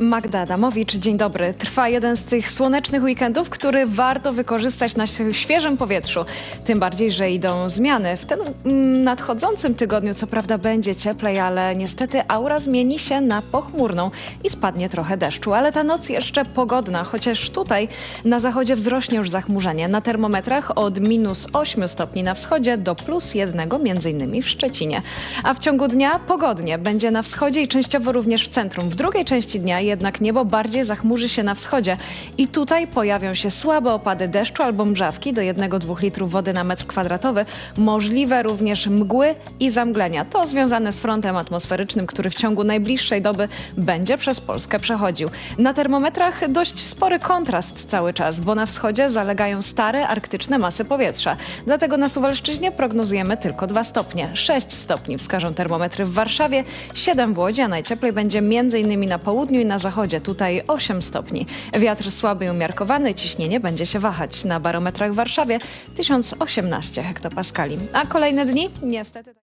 Magda Adamowicz, dzień dobry. Trwa jeden z tych słonecznych weekendów, który warto wykorzystać na świeżym powietrzu. Tym bardziej, że idą zmiany. W tym nadchodzącym tygodniu co prawda będzie cieplej, ale niestety aura zmieni się na pochmurną i spadnie trochę deszczu. Ale ta noc jeszcze pogodna, chociaż tutaj na zachodzie wzrośnie już zachmurzenie. Na termometrach od minus 8 stopni na wschodzie do plus jednego, między innymi w Szczecinie. A w ciągu dnia pogodnie. Będzie na wschodzie i częściowo również w centrum. W drugiej części dnia jednak niebo bardziej zachmurzy się na wschodzie i tutaj pojawią się słabe opady deszczu albo mrzawki do 1-2 litrów wody na metr kwadratowy. Możliwe również mgły i zamglenia. To związane z frontem atmosferycznym, który w ciągu najbliższej doby będzie przez Polskę przechodził. Na termometrach dość spory kontrast cały czas, bo na wschodzie zalegają stare arktyczne masy powietrza. Dlatego na Suwalszczyźnie prognozujemy tylko 2 stopnie. 6 stopni wskażą termometry w Warszawie, 7 w Łodzi, a najcieplej będzie m.in. na południu i na zachodzie. Tutaj 8 stopni. Wiatr słaby i umiarkowany, ciśnienie będzie się wahać. Na barometrach w Warszawie 1018 hektopaskali. A kolejne dni? Niestety...